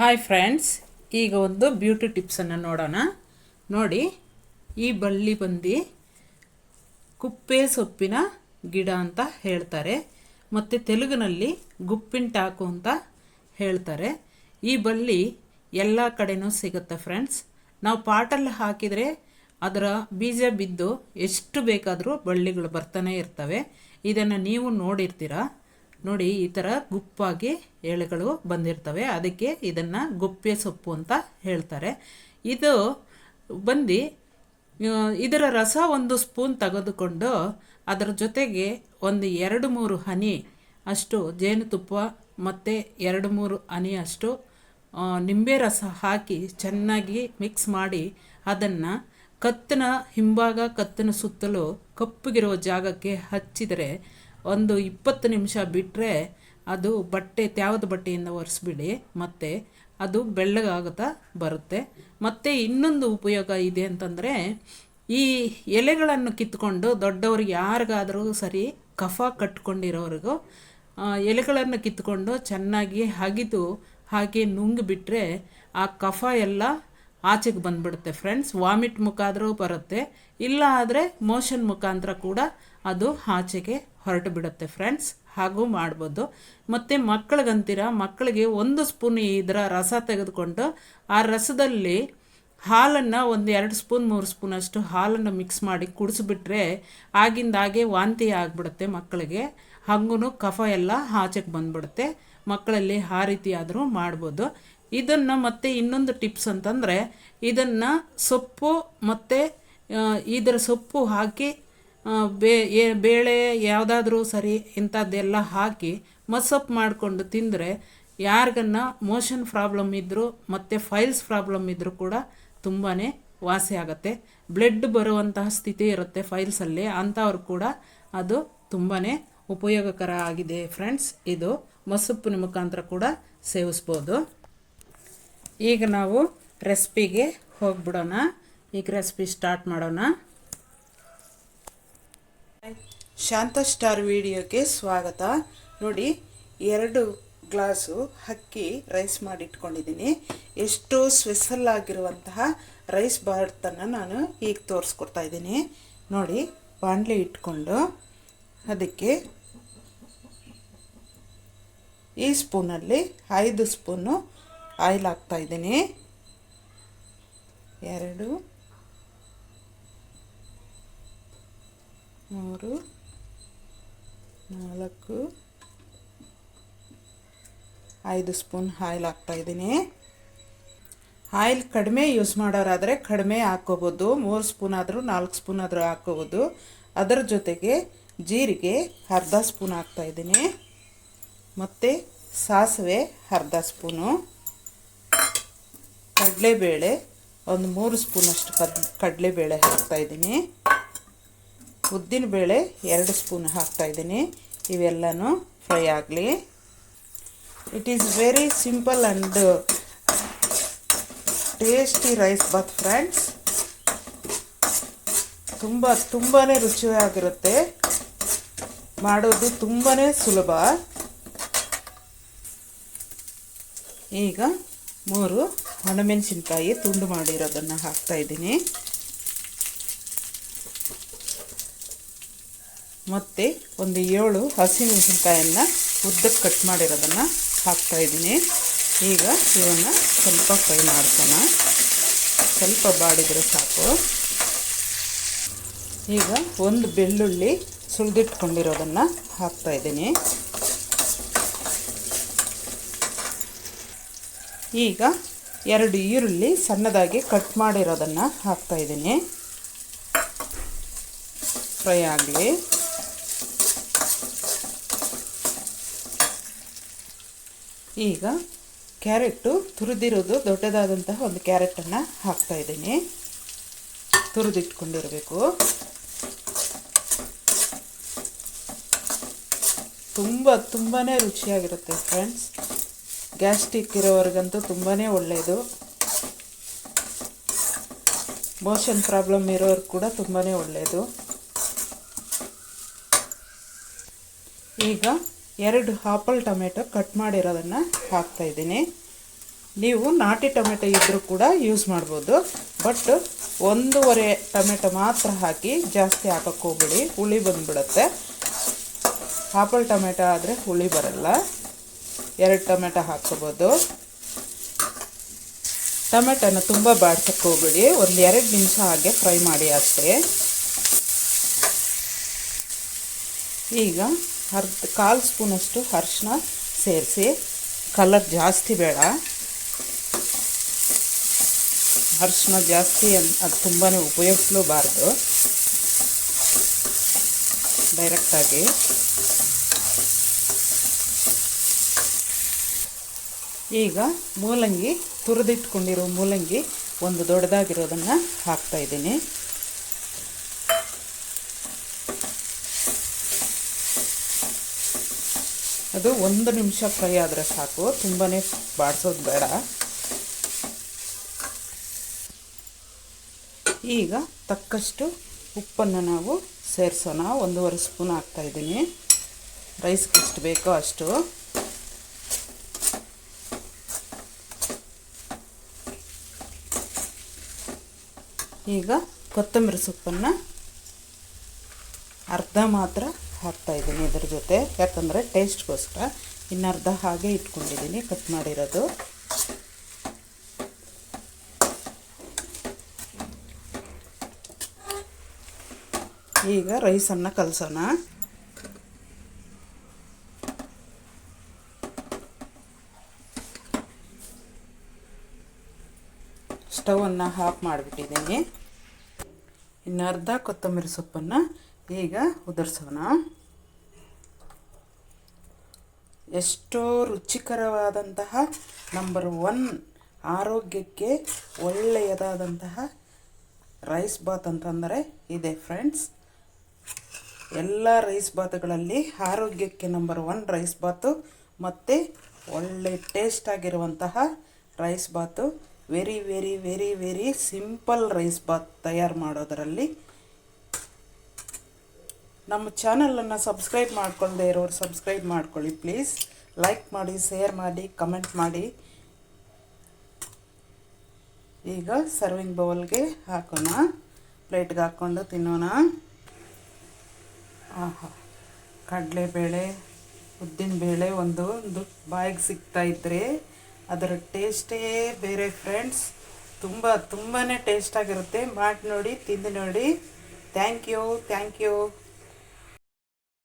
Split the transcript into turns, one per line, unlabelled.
Hi friends ಈಗ ಒಂದು beauty ಟಿಪ್ಸನ್ನು ನೋಡೋಣ. ನೋಡಿ, ಈ ಬಳ್ಳಿ ಬಂದು ಕುಪ್ಪೆ ಸೊಪ್ಪಿನ ಗಿಡ ಅಂತ ಹೇಳ್ತಾರೆ. ಮತ್ತು ತೆಲುಗಿನಲ್ಲಿ ಗುಪ್ಪಿನ ಟಾಕು ಅಂತ ಹೇಳ್ತಾರೆ. ಈ ಬಳ್ಳಿ ಎಲ್ಲ ಕಡೆನೂ ಸಿಗುತ್ತೆ ಫ್ರೆಂಡ್ಸ್ ನಾವು ಪಾಟಲ್ಲಿ ಹಾಕಿದರೆ ಅದರ ಬೀಜ ಬಿದ್ದು ಎಷ್ಟು ಬೇಕಾದರೂ ಬಳ್ಳಿಗಳು ಬರ್ತಾನೆ ಇರ್ತವೆ. ಇದನ್ನು ನೀವು ನೋಡಿರ್ತೀರ? ನೋಡಿ, ಈ ಥರ ಗುಪ್ಪಾಗಿ ಎಳೆಗಳು ಬಂದಿರ್ತವೆ. ಅದಕ್ಕೆ ಇದನ್ನು ಗುಪ್ಪೆ ಸೊಪ್ಪು ಅಂತ ಹೇಳ್ತಾರೆ. ಇದು ಬಂದು ಇದರ ರಸ ಒಂದು ಸ್ಪೂನ್ ತೆಗೆದುಕೊಂಡು ಅದರ ಜೊತೆಗೆ ಒಂದು ಎರಡು ಮೂರು ಹನಿ ಅಷ್ಟು ಜೇನುತುಪ್ಪ ಮತ್ತು ಎರಡು ಮೂರು ಹನಿ ಅಷ್ಟು ನಿಂಬೆ ರಸ ಹಾಕಿ ಚೆನ್ನಾಗಿ ಮಿಕ್ಸ್ ಮಾಡಿ ಅದನ್ನು ಕತ್ತಿನ ಹಿಂಭಾಗ, ಕತ್ತಿನ ಸುತ್ತಲೂ ಕಪ್ಪಗಿರೋ ಜಾಗಕ್ಕೆ ಹಚ್ಚಿದರೆ ಒಂದು ಇಪ್ಪತ್ತು ನಿಮಿಷ ಬಿಟ್ಟರೆ ಅದು ಬಟ್ಟೆ, ತ್ಯಾವದ ಬಟ್ಟೆಯಿಂದ ಒರೆಸ್ಬಿಡಿ, ಮತ್ತು ಅದು ಬೆಳ್ಳಗಾಗುತ್ತಾ ಬರುತ್ತೆ. ಮತ್ತು ಇನ್ನೊಂದು ಉಪಯೋಗ ಇದೆ ಅಂತಂದರೆ, ಈ ಎಲೆಗಳನ್ನು ಕಿತ್ಕೊಂಡು ದೊಡ್ಡವ್ರಿಗೆ ಯಾರಿಗಾದರೂ ಸರಿ ಕಫ ಕಟ್ಕೊಂಡಿರೋರಿಗೂ ಎಲೆಗಳನ್ನು ಕಿತ್ಕೊಂಡು ಚೆನ್ನಾಗಿ ಅಗಿದು ಹಾಗೆ ನುಂಗಿಬಿಟ್ರೆ ಆ ಕಫ ಎಲ್ಲ ಆಚೆಗೆ ಬಂದ್ಬಿಡುತ್ತೆ ಫ್ರೆಂಡ್ಸ್ ವಾಮಿಟ್ ಮುಖಾದರೂ ಬರುತ್ತೆ. ಇಲ್ಲ ಆದರೆ ಮೋಷನ್ ಮುಖಾಂತರ ಕೂಡ ಅದು ಆಚೆಗೆ ಹೊರಟು ಬಿಡುತ್ತೆ ಫ್ರೆಂಡ್ಸ್ ಹಾಗೂ ಮಾಡ್ಬೋದು. ಮತ್ತು ಮಕ್ಕಳಿಗಂತೀರ, ಮಕ್ಕಳಿಗೆ ಒಂದು ಸ್ಪೂನ್ ಇದರ ರಸ ತೆಗೆದುಕೊಂಡು ಆ ರಸದಲ್ಲಿ ಹಾಲನ್ನು ಒಂದು ಎರಡು ಸ್ಪೂನ್ ಮೂರು ಸ್ಪೂನ್ ಅಷ್ಟು ಹಾಲನ್ನು ಮಿಕ್ಸ್ ಮಾಡಿ ಕುಡಿಸ್ಬಿಟ್ರೆ ಆಗಿಂದಾಗೆ ವಾಂತಿ ಆಗಿಬಿಡುತ್ತೆ ಮಕ್ಕಳಿಗೆ. ಹಾಗೂ ಕಫ ಎಲ್ಲ ಆಚೆಗೆ ಬಂದ್ಬಿಡುತ್ತೆ. ಮಕ್ಕಳಲ್ಲಿ ಆ ರೀತಿಯಾದರೂ ಮಾಡ್ಬೋದು. ಇದನ್ನು ಮತ್ತೆ ಇನ್ನೊಂದು ಟಿಪ್ಸ್ ಅಂತಂದರೆ, ಇದನ್ನು ಸೊಪ್ಪು ಮತ್ತು ಇದರ ಸೊಪ್ಪು ಹಾಕಿ ಬೇ ಬೇಳೆ ಯಾವುದಾದ್ರೂ ಸರಿ ಇಂಥದ್ದೆಲ್ಲ ಹಾಕಿ ಮಸಪ್ ಮಾಡಿಕೊಂಡು ತಿಂದರೆ ಯಾರಿಗನ್ನ ಮೋಷನ್ ಪ್ರಾಬ್ಲಮ್ ಇದ್ದರೂ ಮತ್ತು ಫೈಲ್ಸ್ ಪ್ರಾಬ್ಲಮ್ ಇದ್ದರೂ ಕೂಡ ತುಂಬಾ ವಾಸಿ ಆಗುತ್ತೆ. ಬ್ಲಡ್ ಬರುವಂತಹ ಸ್ಥಿತಿ ಇರುತ್ತೆ ಫೈಲ್ಸಲ್ಲಿ, ಅಂಥವ್ರು ಕೂಡ ಅದು ತುಂಬಾ ಉಪಯೋಗಕರ ಆಗಿದೆ ಫ್ರೆಂಡ್ಸ್. ಇದು ಮಸೊಪ್ಪಿನ ಮುಖಾಂತರ ಕೂಡ ಸೇವಿಸ್ಬೋದು. ಈಗ ನಾವು ರೆಸಿಪಿಗೆ ಹೋಗ್ಬಿಡೋಣ. ಈಗ ರೆಸಿಪಿ ಸ್ಟಾರ್ಟ್ ಮಾಡೋಣ. ಶಾಂತ ಸ್ಟಾರ್ ವಿಡಿಯೋಗೆ ಸ್ವಾಗತ. ನೋಡಿ, ಎರಡು ಗ್ಲಾಸು ಅಕ್ಕಿ ರೈಸ್ ಮಾಡಿ ಇಟ್ಕೊಂಡಿದ್ದೀನಿ ಎಷ್ಟೋ ಸ್ಪೆಷಲ್ ಆಗಿರುವಂತಹ ರೈಸ್ ಬಾರ್ತನ್ನು ನಾನು ಈಗ ತೋರಿಸ್ಕೊಡ್ತಾ ಇದ್ದೀನಿ. ನೋಡಿ, ಬಾಣಲೆ ಇಟ್ಕೊಂಡು ಅದಕ್ಕೆ ಈ ಸ್ಪೂನಲ್ಲಿ ಐದು ಸ್ಪೂನು ಆಯಿಲ್ ಹಾಕ್ತಾ ಇದ್ದೀನಿ. ಎರಡು, ಮೂರು, ನಾಲ್ಕು, ಐದು ಸ್ಪೂನ್ ಆಯಿಲ್ ಹಾಕ್ತಾ ಇದ್ದೀನಿ. ಆಯಿಲ್ ಕಡಿಮೆ ಯೂಸ್ ಮಾಡೋರಾದರೆ ಕಡಿಮೆ ಹಾಕ್ಕೋಬೋದು. ಮೂರು ಸ್ಪೂನ್ ಆದರೂ ನಾಲ್ಕು ಸ್ಪೂನ್ ಆದರೂ ಹಾಕ್ಕೋಬೋದು. ಅದರ ಜೊತೆಗೆ ಜೀರಿಗೆ ಅರ್ಧ ಸ್ಪೂನ್ ಹಾಕ್ತಾ ಇದ್ದೀನಿ. ಮತ್ತು ಸಾಸಿವೆ ಅರ್ಧ ಸ್ಪೂನು. ಕಡಲೆಬೇಳೆ, ಒಂದು ಮೂರು ಸ್ಪೂನಷ್ಟು ಕದ್, ಕಡಲೆಬೇಳೆ ಹಾಕ್ತಾಯಿದ್ದೀನಿ ಉದ್ದಿನಬೇಳೆ ಎರಡು ಸ್ಪೂನ್ ಹಾಕ್ತಾಯಿದ್ದೀನಿ ಇವೆಲ್ಲನೂ ಫ್ರೈ ಆಗಲಿ. It is very simple and tasty rice bath friends ತುಂಬ ತುಂಬಾ ರುಚಿಯಾಗಿರುತ್ತೆ. ಮಾಡೋದು ತುಂಬಾ ಸುಲಭ. ಈಗ ಮೂರು ಒಣಮೆಣಸಿನ್ಕಾಯಿ ತುಂಡು ಮಾಡಿರೋದನ್ನು ಹಾಕ್ತಾ ಇದ್ದೀನಿ. ಮತ್ತು ಒಂದು ಏಳು ಹಸಿಮೆಣಸಿನ್ಕಾಯನ್ನು ಉದ್ದಕ್ಕೆ ಕಟ್ ಮಾಡಿರೋದನ್ನು ಹಾಕ್ತಾ ಇದ್ದೀನಿ. ಈಗ ಇವನ್ನು ಸ್ವಲ್ಪ ಫ್ರೈ ಮಾಡ್ಸೋಣ. ಸ್ವಲ್ಪ ಬಾಡಿದರೆ ಸಾಕು. ಈಗ ಒಂದು ಬೆಳ್ಳುಳ್ಳಿ ಸುಳಿದಿಟ್ಕೊಂಡಿರೋದನ್ನು ಹಾಕ್ತಾ ಇದ್ದೀನಿ. ಈಗ ಎರಡು ಈರುಳ್ಳಿ ಸಣ್ಣದಾಗಿ ಕಟ್ ಮಾಡಿರೋದನ್ನು ಹಾಕ್ತಾ ಇದ್ದೀನಿ. ಫ್ರೈ ಆಗಲಿ. ಈಗ ಕ್ಯಾರೆಟು ತುರಿದಿರೋದು ದೊಡ್ಡದಾದಂತಹ ಒಂದು ಕ್ಯಾರೆಟನ್ನು ಹಾಕ್ತಾ ಇದ್ದೀನಿ. ತುರಿದಿಟ್ಕೊಂಡಿರಬೇಕು. ತುಂಬ ತುಂಬಾ ರುಚಿಯಾಗಿರುತ್ತೆ ಫ್ರೆಂಡ್ಸ್ ಗ್ಯಾಸ್ಟ್ರಿಕ್ ಇರೋವ್ರಿಗಂತೂ ತುಂಬಾ ಒಳ್ಳೆಯದು ಮೋಷನ್ ಪ್ರಾಬ್ಲಮ್ ಇರೋರು ಕೂಡ ತುಂಬಾ ಒಳ್ಳೆಯದು ಈಗ ಎರಡು ಹಾಪಲ್ ಟೊಮೆಟೊ ಕಟ್ ಮಾಡಿರೋದನ್ನು ಹಾಕ್ತಾಯಿದ್ದೀನಿ ನೀವು ನಾಟಿ ಟೊಮೆಟೊ ಇದ್ದರೂ ಕೂಡ ಯೂಸ್ ಮಾಡ್ಬೋದು. ಬಟ್ ಒಂದೂವರೆ ಟೊಮೆಟೊ ಮಾತ್ರ ಹಾಕಿ ಜಾಸ್ತಿ ಹಾಕೋಕ್ಕೆ ಹೋಗ್ಬಿಡಿ. ಹುಳಿ ಬಂದುಬಿಡುತ್ತೆ. ಹಾಪಲ್ ಟೊಮೆಟೊ ಆದರೆ ಹುಳಿ ಬರಲ್ಲ. ಎರಡು ಟೊಮೆಟೊ ಹಾಕ್ಕೋಬೋದು. ಟೊಮೆಟೊನ ತುಂಬ ಬಾಡ್ಸಕ್ಕೆ ಹೋಗ್ಬಿಡಿ. ಒಂದು ಎರಡು ನಿಮಿಷ ಹಾಗೆ ಫ್ರೈ ಮಾಡಿ ಅಷ್ಟೇ. ಈಗ ಅರ್ಧ ಕಾಲು ಸ್ಪೂನಷ್ಟು ಅರಿಶಿನ ಸೇರಿಸಿ. ಕಲರ್ ಜಾಸ್ತಿ ಬೇಡ. ಅರಿಶಿನ ಜಾಸ್ತಿ ಅದು ತುಂಬಾ ಉಪಯೋಗಿಸ್ಲೂಬಾರ್ದು. ಡೈರೆಕ್ಟಾಗಿ ಈಗ ಮೂಲಂಗಿ ತುರಿದಿಟ್ಕೊಂಡಿರೋ ಮೂಲಂಗಿ ಒಂದು ದೊಡ್ಡದಾಗಿರೋದನ್ನು ಹಾಕ್ತಾ ಇದ್ದೀನಿ. ಅದು ಒಂದು ನಿಮಿಷ ಫ್ರೈ ಆದರೆ ಸಾಕು ತುಂಬಾ ಬಾಡಿಸೋದು ಬೇಡ. ಈಗ ತಕ್ಕಷ್ಟು ಉಪ್ಪನ್ನು ನಾವು ಸೇರಿಸೋಣ. ಒಂದೂವರೆ ಸ್ಪೂನ್ ಹಾಕ್ತಾಯಿದ್ದೀನಿ ರೈಸ್ಗೆ ಎಷ್ಟು ಬೇಕೋ ಅಷ್ಟು. ಈಗ ಕೊತ್ತಂಬರಿ ಸೊಪ್ಪನ್ನು ಅರ್ಧ ಮಾತ್ರ ಹಾಕ್ತಾಯಿದ್ದೀನಿ ಇದ್ರ ಜೊತೆ. ಯಾಕಂದರೆ ಟೇಸ್ಟ್ಗೋಸ್ಕರ ಇನ್ನರ್ಧ ಹಾಗೆ ಇಟ್ಕೊಂಡಿದ್ದೀನಿ ಕಟ್ ಮಾಡಿರೋದು. ಈಗ ರೈಸನ್ನು ಕಲಸೋಣ. ಸ್ಟವನ್ನು ಆಫ್ ಮಾಡಿಬಿಟ್ಟಿದ್ದೀನಿ. ಇನ್ನು ಅರ್ಧ ಕೊತ್ತಂಬರಿ ಸೊಪ್ಪನ್ನು ಈಗ ಉದುರಿಸೋಣ. ಎಷ್ಟೋ ರುಚಿಕರವಾದಂತಹ ನಂಬರ್ ಒನ್ ಆರೋಗ್ಯಕ್ಕೆ ಒಳ್ಳೆಯದಾದಂತಹ ರೈಸ್ ಬಾತ್ ಅಂತಂದರೆ ಇದೆ ಫ್ರೆಂಡ್ಸ್ ಎಲ್ಲ ರೈಸ್ ಬಾತ್ಗಳಲ್ಲಿ ಆರೋಗ್ಯಕ್ಕೆ ನಂಬರ್ ಒನ್ ರೈಸ್ ಬಾತು ಮತ್ತು ಒಳ್ಳೆ ಟೇಸ್ಟ್ ಆಗಿರುವಂತಹ rice bath very very very very simple rice bath ತಯಾರು ಮಾಡೋದರಲ್ಲಿ. ನಮ್ಮ ಚಾನಲನ್ನು ಸಬ್ಸ್ಕ್ರೈಬ್ ಮಾಡ್ಕೊಳ್ಳದೆ ಇರೋರು ಸಬ್ಸ್ಕ್ರೈಬ್ ಮಾಡ್ಕೊಳ್ಳಿ ಪ್ಲೀಸ್ ಲೈಕ್ ಮಾಡಿ ಶೇರ್ ಮಾಡಿ ಕಮೆಂಟ್ ಮಾಡಿ. ಈಗ ಸರ್ವಿಂಗ್ ಬೌಲ್ಗೆ ಹಾಕೋಣ. ಪ್ಲೇಟ್ಗೆ ಹಾಕ್ಕೊಂಡು ತಿನ್ನೋಣ. ಆಹಾ, ಕಡಲೆಬೇಳೆ, ಉದ್ದಿನಬೇಳೆ ಒಂದು ಒಂದು ಬಾಯಿಗೆ ಸಿಗ್ತಾಯಿದ್ರೆ ಅದರ ಟೇಸ್ಟೇ ಬೇರೆ ಫ್ರೆಂಡ್ಸ್ ತುಂಬ ತುಂಬಾ ಟೇಸ್ಟಾಗಿರುತ್ತೆ ಮಾಡಿ ನೋಡಿ, ತಿಂದು ನೋಡಿ. Thank you thank you